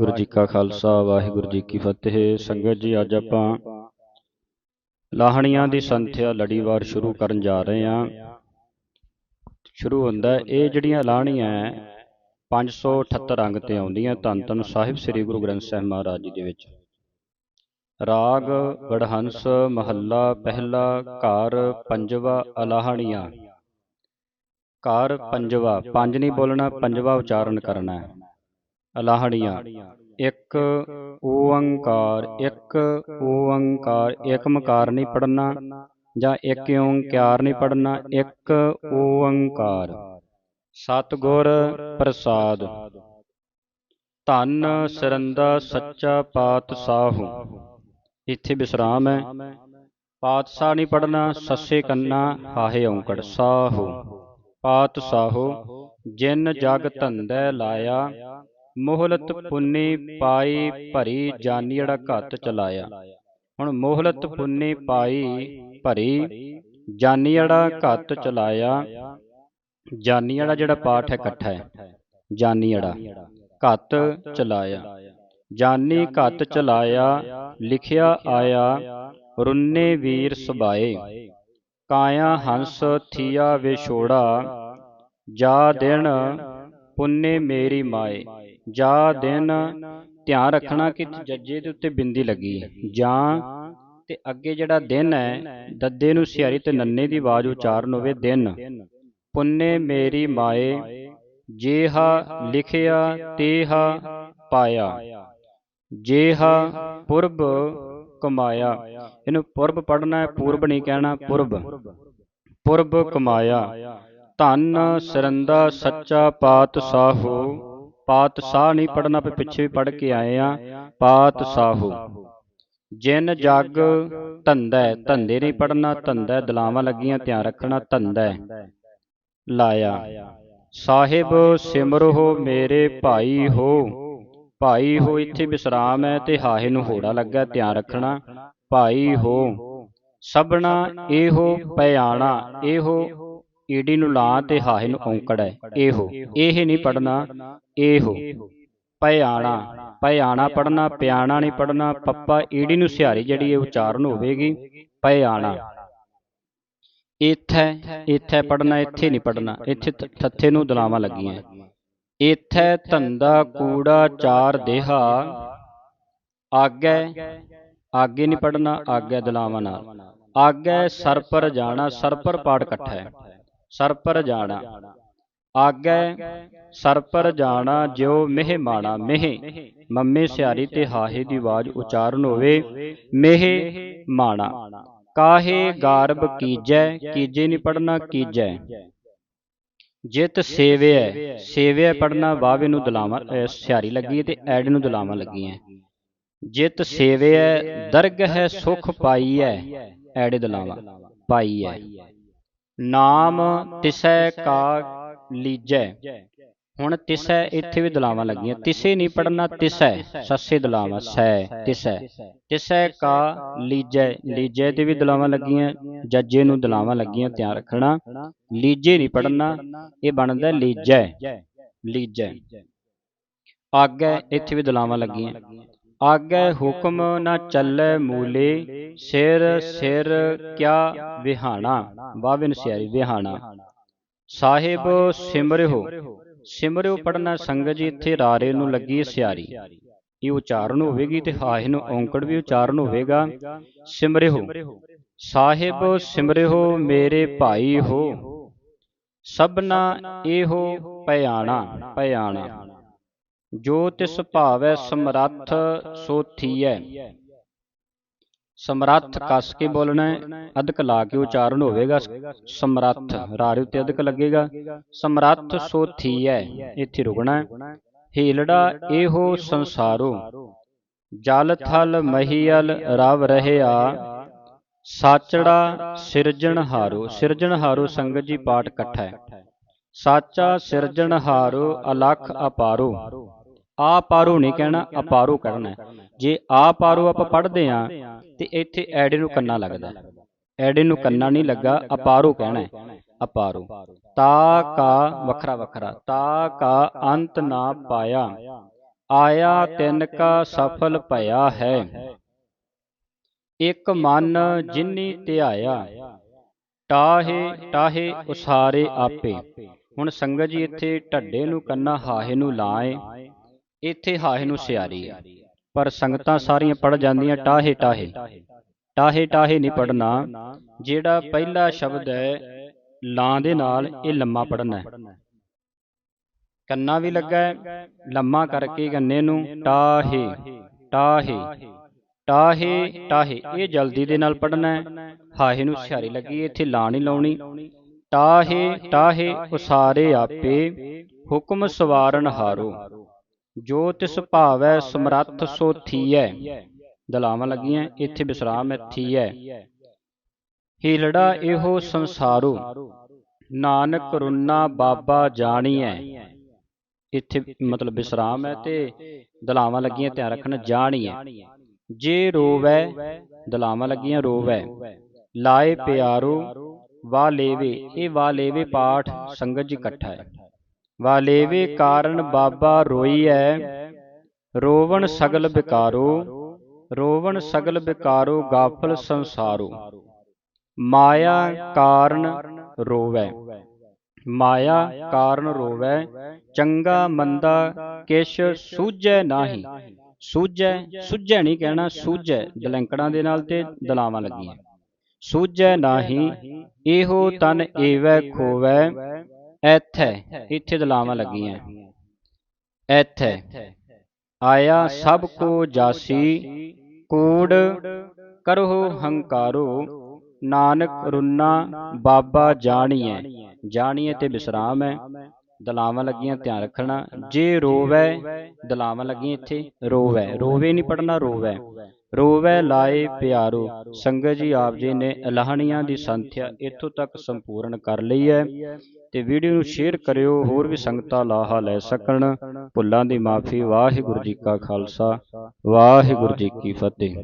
ਵਾਹਿਗੁਰੂ ਜੀ ਕਾ ਖਾਲਸਾ ਵਾਹਿਗੁਰੂ ਜੀ ਕੀ ਫਤਿਹ। ਸੰਗਤ ਜੀ ਅੱਜ ਆਪਾਂ ਲਾਹਣੀਆਂ ਦੀ ਸੰਥਿਆ ਲੜੀਵਾਰ ਸ਼ੁਰੂ ਕਰਨ ਜਾ ਰਹੇ ਹਾਂ। ਸ਼ੁਰੂ ਹੁੰਦਾ ਇਹ ਜਿਹੜੀਆਂ ਲਾਹਣੀਆਂ ਹੈ, 578 ਅੰਗ ਤੇ ਆਉਂਦੀਆਂ ਧੰਨ ਧੰਨ ਸਾਹਿਬ ਸ੍ਰੀ ਗੁਰੂ ਗ੍ਰੰਥ ਸਾਹਿਬ ਮਹਾਰਾਜ ਜੀ ਦੇ ਵਿੱਚ। ਰਾਗ ਗੜਹੰਸ ਮਹੱਲਾ ਪਹਿਲਾ ਘਰ ਪੰਜਵਾ ਅਲਾਹਣੀਆਂ। ਘਰ ਪੰਜਵਾ ਪੰਜ ਨਹੀਂ ਬੋਲਣਾ ਪੰਜਵਾ ਉਚਾਰਨ ਕਰਨਾ ਹੈ। ਅਲਾਹਣੀਆਂ ਇੱਕ ਓੰਕਾਰ ਇੱਕ ਓੰਕਾਰ ਇੱਕ ਨਹੀਂ ਪੜਨਾ ਜਾਂ ਇੱਕ ਓੰਕਾਰ ਨਹੀਂ ਪੜਨਾ ਇੱਕ ਓੰਕਾਰ ਸਤਿਗੁਰ ਪ੍ਰਸਾਦ। ਧੰਨ ਸਰੰਦਾ ਸੱਚਾ ਪਾਤਸ਼ਾਹ ਇੱਥੇ ਵਿਸਰਾਮ ਹੈ। ਪਾਤਸ਼ਾਹ ਨਹੀਂ ਪੜਨਾ ਸੱਸੇ ਕੰਨਾ ਹਾਹੇ ਔਂਕੜ ਸਾਹੋ। ਪਾਤਸ਼ਾਹੋ ਜਿਨ ਜਗ ਧੰਦੈ ਲਾਇਆ ਮੋਹਲਤ ਪੁੰਨੀ ਪਾਈ ਭਰੀ ਜਾਨੀੜਾ ਘੱਤ ਚਲਾਇਆ। ਹੁਣ ਮੋਹਲਤ ਪੁੰਨੀ ਪਾਈ ਭਰੀ ਜਾਨੀੜਾ ਘੱਤ ਚਲਾਇਆ। ਜਾਨੀੜਾ ਜਿਹੜਾ ਪਾਠ ਹੈ ਇਕੱਠਾ ਹੈ ਜਾਨੀੜਾ ਘੱਤ ਚਲਾਇਆ। ਜਾਨੀ ਘੱਤ ਚਲਾਇਆ। ਲਿਖਿਆ ਆਇਆ। ਰੁੰਨੇ ਵੀਰ ਸੁਭਾਏ। ਕਾਇਆ ਹੰਸ ਥੀਆ ਵਿਛੋੜਾ ਜਾ ਦਿਨ ਪੁੰਨੇ ਮੇਰੀ ਮਾਏ। ਜਾ ਦਿਨ ਧਿਆਨ ਰੱਖਣਾ ਕਿ ਜੱਜੇ ਦੇ ਉੱਤੇ ਬਿੰਦੀ ਲੱਗੀ ਹੈ। ਜਾਂ ਤੇ ਅੱਗੇ ਜਿਹੜਾ ਦਿਨ ਹੈ ਦੱਦੇ ਨੂੰ ਸਿਆਰੀ ਤੇ ਨੰਨੇ ਦੀ ਆਵਾਜ਼ ਉਚਾਰਨ ਹੋਵੇ ਦਿਨ। ਪੁੰਨੇ ਮੇਰੀ ਮਾਏ ਜੇਹਾ ਲਿਖਿਆ ਤੇਹਾ ਪਾਇਆ। ਜੇਹਾ ਪੁਰਬ ਕਮਾਇਆ। ਇਹਨੂੰ ਪੁਰਬ ਪੜਨਾ ਹੈ ਪੂਰਬ ਨਹੀਂ ਕਹਿਣਾ ਪੁਰਬ। ਪੁਰਬ। ਕਮਾਇਆ। ਧੰਨ ਸਰੰਦਾ ਸੱਚਾ ਪਾਤਸ਼ਾਹੋ ਪਾਤਸ਼ਾਹ ਨਹੀਂ ਪੜਨਾ ਆਪਾਂ ਪਿੱਛੇ ਵੀ ਪੜ ਕੇ ਆਏ ਆ। ਪਾਤਸ਼ਾਹੋ ਜਿਨ ਜਗ ਧੰਦਾ ਧੰਦੇ ਨਹੀਂ ਪੜਨਾ ਧੰਦਾ ਦਲਾਵਾਂ ਲੱਗੀਆਂ ਧਿਆਨ ਰੱਖਣਾ ਧੰਦਾ। ਲਾਇਆ। ਸਾਹਿਬ ਸਿਮਰੋ ਮੇਰੇ ਭਾਈ ਹੋ। ਭਾਈ ਹੋ ਇੱਥੇ ਵਿਸਰਾਮ ਹੈ ਤੇ ਹਾਹੇ ਨੂੰ ਹੋੜਾ ਲੱਗਾ ਧਿਆਨ ਰੱਖਣਾ। ਭਾਈ ਹੋ। ਸਭਨਾ ਇਹੋ ਪਿਆਣਾ ਇਹੋ ਈਡੀ ਨੂੰ ਲਾਂ ਤੇ ਹਾਹੇ ਨੂੰ ਔਂਕੜ ਹੈ। ਇਹੋ, ਇਹ ਨਹੀਂ ਪੜਨਾ ਇਹੋ। ਪਿਆਣਾ ਪਿਆਣਾ ਪੜਨਾ ਪਿਆਣਾ ਨਹੀਂ ਪੜਨਾ ਪੱਪਾ ਈਡੀ ਨੂੰ ਸਿਹਾਰੀ ਜਿਹੜੀ ਇਹ ਉਚਾਰਨ ਹੋਵੇਗੀ ਪਿਆਣਾ ਇੱਥੇ ਇੱਥੇ ਪੜਨਾ ਇੱਥੇ ਨਹੀਂ ਪੜਨਾ ਇੱਥੇ ਥੱਥੇ ਨੂੰ ਦਲਾਵਾਂ ਲੱਗੀਆਂ। ਇੱਥੇ ਧੰਦਾ, ਕੂੜਾ, ਚਾਰ ਦੇਹਾ, ਆਗੇ ਆਗੇ ਨਹੀਂ ਪੜਨਾ ਆਗੇ ਦਲਾਵਾਂ ਨਾਲ। ਆਗੇ ਸਰ ਪਰ ਜਾਣਾ, ਸਰ ਪਰ ਪਾੜ ਇਕੱਠਾ ਹੈ। ਸਰਪਰ ਜਾਣਾ। ਆਗੇ, ਸਰ ਪਰ ਜਾਣਾ, ਜਿਉ ਮਹਿਮਾਨਾ ਮਹਿ। ਮੰਮੇ ਸਿਆਰੀ ਤੇ ਹਾਹੇ ਦੀ ਆਵਾਜ਼ ਉਚਾਰਨ ਹੋਵੇ, ਮਹਿ ਮਾਣਾ। ਕਾਹੇ ਗਾਰਬ ਕੀਜੈ, ਕੀਜੇ ਨਹੀਂ ਪੜਨਾ ਕੀਜੈ। ਜਿਤ ਸੇਵਿਐ ਸੇਵਿਐ ਪੜਨਾ ਵਾਵੇ ਨੂੰ ਦਲਾਵਾਂ ਸਿਆਰੀ ਲੱਗੀ ਤੇ ਐਡ ਨੂੰ ਦਲਾਵਾਂ ਲੱਗੀਆਂ। ਜਿਤ ਸੇਵਿਐ ਦਰਗ ਹੈ ਸੁਖ ਪਾਈਐ ਐੜੇ ਦਲਾਵਾਂ, ਪਾਈਐ। ਨਾਮ ਤਿਸੈ ਕਾ ਲੀਜੈ। ਹੁਣ ਤਿਸੈ ਇੱਥੇ ਵੀ ਦਲਾਵਾਂ ਲੱਗੀਆਂ। ਤਿਸੇ ਨਹੀਂ ਪੜਨਾ ਤਿਸੈ, ਸੱਸੇ ਦਲਾਵਾਂ, ਸੈ, ਤਿਸੈ। ਤਿਸੈ ਕਾ ਲੀਜੈ ਲੀਜੈ ਤੇ ਵੀ ਦਲਾਵਾਂ ਲੱਗੀਆਂ, ਜੱਜੇ ਨੂੰ ਦਲਾਵਾਂ ਲੱਗੀਆਂ, ਧਿਆਨ ਰੱਖਣਾ। ਲੀਜੇ ਨਹੀਂ ਪੜਨਾ ਇਹ ਬਣਦਾ ਲੀਜੈ ਲੀਜੈ। ਆਗੇ, ਇੱਥੇ ਵੀ ਦਲਾਵਾਂ ਲੱਗੀਆਂ। ਆਗੇ ਹੁਕਮ ਨਾ ਚੱਲੇ ਮੂਲੇ, ਸਿਰ ਸਿਰ ਕਿਆ ਵਿਹਾਣਾ, ਵਾਵਨ ਸਿਆਰੀ ਵਿਹਾਣਾ। ਸਾਹਿਬ ਸਿਮਰਿਓ ਸਿਮਰਿਓ ਪੜਨਾ ਸੰਗਤ ਜੀ ਇੱਥੇ ਰਾਰੇ ਨੂੰ ਲੱਗੀ ਸਿਆਰੀ। ਇਹ ਉਚਾਰਨ ਹੋਵੇਗੀ ਤੇ ਹਾਹੇ ਨੂੰ ਔਂਕੜ ਵੀ ਉਚਾਰਨ ਹੋਵੇਗਾ। ਸਿਮਰਿਓ, ਸਾਹਿਬ ਸਿਮਰਿਓ ਮੇਰੇ ਭਾਈ ਹੋ, ਸਭਨਾ ਇਹੋ ਪਿਆਣਾ ਪਿਆਣਾ ਜੋ ਤਿਸ ਭਾਵੈ ਸਮਰੱਥ ਸੋ ਥੀਐ। ਸਮਰੱਥ ਕਸ ਕੇ ਬੋਲਣਾ ਅਧਿਕ ਲਾ ਕੇ ਉਚਾਰਨ ਹੋਵੇਗਾ ਸਮਰੱਥ ਰਾਰੇ ਉੱਤੇ ਅਧਿਕ ਲੱਗੇਗਾ। ਸਮਰੱਥ ਸੋ ਥੀਐ ਇੱਥੇ ਰੁਕਣਾ। ਹੈ ਹੀਲੜਾ ਇਹੋ ਸੰਸਾਰੋ। ਜਲ ਥਲ ਮਹੀਲ ਰਵ ਰਹਿਆ। ਸਾਚੜਾ ਸਿਰਜਣਹਾਰੋ ਸਿਰਜਣਹਾਰੋ ਸੰਗਤ ਜੀ ਪਾਠ ਇਕੱਠਾ। ਹੈ ਸਾਚਾ ਸਿਰਜਣਹਾਰੋ ਅਲਖ ਅਪਾਰੋ। ਆ ਪਾਰੋ ਨਹੀਂ ਕਹਿਣਾ ਅਪਾਰੋ ਹੈ। ਜੇ ਆ ਪਾਰੋ ਆਪਾਂ ਪੜ੍ਹਦੇ ਆ ਤੇ ਇੱਥੇ ਐੜੇ ਨੂੰ ਕੰਨਾ ਲੱਗਦਾ। ਐੜੇ ਨੂੰ ਕੰਨਾ ਨਹੀਂ ਲੱਗਾ ਅਪਾਰੋ ਕਹਿਣਾ ਹੈ। ਅਪਾਰੋ ਤਾ ਕਾ ਵੱਖਰਾ ਵੱਖਰਾ ਤਾ ਕਾ ਅੰਤ ਨਾ ਪਾਇਆ। ਆਇਆ ਤਿੰਨ ਕਾ ਸਫਲ ਭਇਆ ਹੈ। ਇੱਕ ਮਨ ਜਿਨੀ ਧਿਆਇਆ ਟਾਹੇ ਟਾਹੇ ਉਸਾਰੇ ਆਪੇ। ਹੁਣ ਸੰਗਤ ਜੀ ਇੱਥੇ ਢੱਡੇ ਨੂੰ ਕੰਨਾ ਹਾਹੇ ਨੂੰ ਲਾਏ ਇੱਥੇ ਹਾਹੇ ਨੂੰ ਸਿਆਰੀ ਹੈ। ਪਰ ਸੰਗਤਾਂ ਸਾਰੀਆਂ ਪੜ ਜਾਂਦੀਆਂ ਟਾਹੇ ਟਾਹੇ ਟਾਹੇ ਟਾਹੇ ਨਹੀਂ ਪੜਨਾ ਜਿਹੜਾ ਪਹਿਲਾ ਸ਼ਬਦ ਹੈ ਲਾਂ ਦੇ ਨਾਲ ਇਹ ਲੰਮਾ ਪੜਨਾ ਹੈ। ਕੰਨਾ ਵੀ ਲੱਗਾ ਹੈ ਲੰਮਾ ਕਰਕੇ ਗੰਨੇ ਨੂੰ ਟਾਹੇ ਟਾਹੇ ਟਾਹੇ ਟਾਹੇ ਇਹ ਜਲਦੀ ਦੇ ਨਾਲ ਪੜਨਾ ਹੈ। ਹਾਹੇ ਨੂੰ ਸਿਹਾਰੀ ਲੱਗੀ ਇੱਥੇ ਲਾਂ ਨਹੀਂ ਲਾਉਣੀ। ਟਾਹੇ ਟਾਹੇ ਉਸਾਰੇ ਆਪੇ। ਹੁਕਮ ਸਵਾਰਨ ਹਾਰੋ। ਜੋ ਤਿਸ ਭਾਵੈ ਸਮਰੱਥ ਸੋ ਥੀਐ। ਦਲਾਵਾਂ ਲੱਗੀਆਂ ਇੱਥੇ ਵਿਸਰਾਮ ਹੈ ਥੀਐ। ਹੀਲੜਾ ਇਹੋ ਸੰਸਾਰੋ। ਨਾਨਕ ਰੁਨਾ ਬਾਬਾ ਜਾਣੀਐ। ਇੱਥੇ ਮਤਲਬ ਵਿਸਰਾਮ ਹੈ ਤੇ ਦਲਾਵਾਂ ਲੱਗੀਆਂ ਧਿਆਨ ਰੱਖਣਾ ਜਾਣੀਐ। ਜੇ ਰੋਵੈ ਦਲਾਵਾਂ ਲੱਗੀਆਂ ਰੋਵੈ। ਲਾਏ ਪਿਆਰੋ ਵਾ ਲੇਵੇ ਇਹ ਵਾ ਲੇਵੇ ਪਾਠ ਸੰਗਤ ਜੀ ਇਕੱਠਾ ਹੈ। ਵਾ ਲੇਵੇ ਕਾਰਨ ਬਾਬਾ ਰੋਈਐ। ਰੋਵਣ ਸਗਲ ਬਿਕਾਰੋ ਰੋਵਣ ਸਗਲ ਬਿਕਾਰੋ ਗਾਫਲ ਸੰਸਾਰੋ। ਮਾਇਆ ਕਾਰਨ ਰੋਵੈ। ਮਾਇਆ ਕਾਰਨ ਰੋਵੈ। ਚੰਗਾ ਮੰਦਾ ਕਿਛ ਸੂਝੈ ਨਾਹੀ। ਸੂਝੈ ਸੁਝੈ ਨਹੀਂ ਕਹਿਣਾ ਸੂਝੈ ਦਲੰਕੜਾਂ ਦੇ ਨਾਲ ਤੇ ਦਲਾਵਾਂ ਲੱਗੀਆਂ। ਸੂਝੈ ਨਾਹੀ ਇਹੋ ਤਨ ਏਵੈ ਖੋਵੈ। ਐਥੈ ਇੱਥੇ ਦਲਾਵਾਂ ਲੱਗੀਆਂ। ਐਥੈ ਆਇਆ ਸਭ ਕੋ ਜਾਸੀ, ਕੂੜ ਕਰਹੁ ਹੰਕਾਰੋ, ਨਾਨਕ ਰੁਨਾ ਬਾਬਾ ਜਾਣੀਐ। ਜਾਣੀਐ ਤੇ ਵਿਸਰਾਮ ਹੈ ਦਲਾਵਾਂ ਲੱਗੀਆਂ, ਧਿਆਨ ਰੱਖਣਾ। ਜੇ ਰੋਵੈ ਦਲਾਵਾਂ ਲੱਗੀਆਂ ਇੱਥੇ। ਰੋਵੈ, ਰੋਵੇ ਨਹੀਂ ਪੜਨਾ ਰੋਵੈ। ਰੋਵੈ ਲਾਏ ਪਿਆਰੋ। ਸੰਗਤ ਜੀ ਆਪ ਜੀ ਨੇ ਅਲਾਹਣੀਆਂ ਦੀ ਸੰਥਿਆ ਇੱਥੋਂ ਤੱਕ ਸੰਪੂਰਨ ਕਰ ਲਈ ਹੈ ਤੇ ਵੀਡੀਓ ਨੂੰ ਸ਼ੇਅਰ ਕਰਿਓ, ਹੋਰ ਵੀ ਸੰਗਤਾਂ ਲਾਹਾ ਲੈ ਸਕਣ। ਭੁੱਲਾਂ ਦੀ ਮਾਫੀ, ਵਾਹਿਗੁਰੂ ਜੀ ਕਾ ਖਾਲਸਾ, ਵਾਹਿਗੁਰੂ ਜੀ ਕੀ ਫਤਿਹ।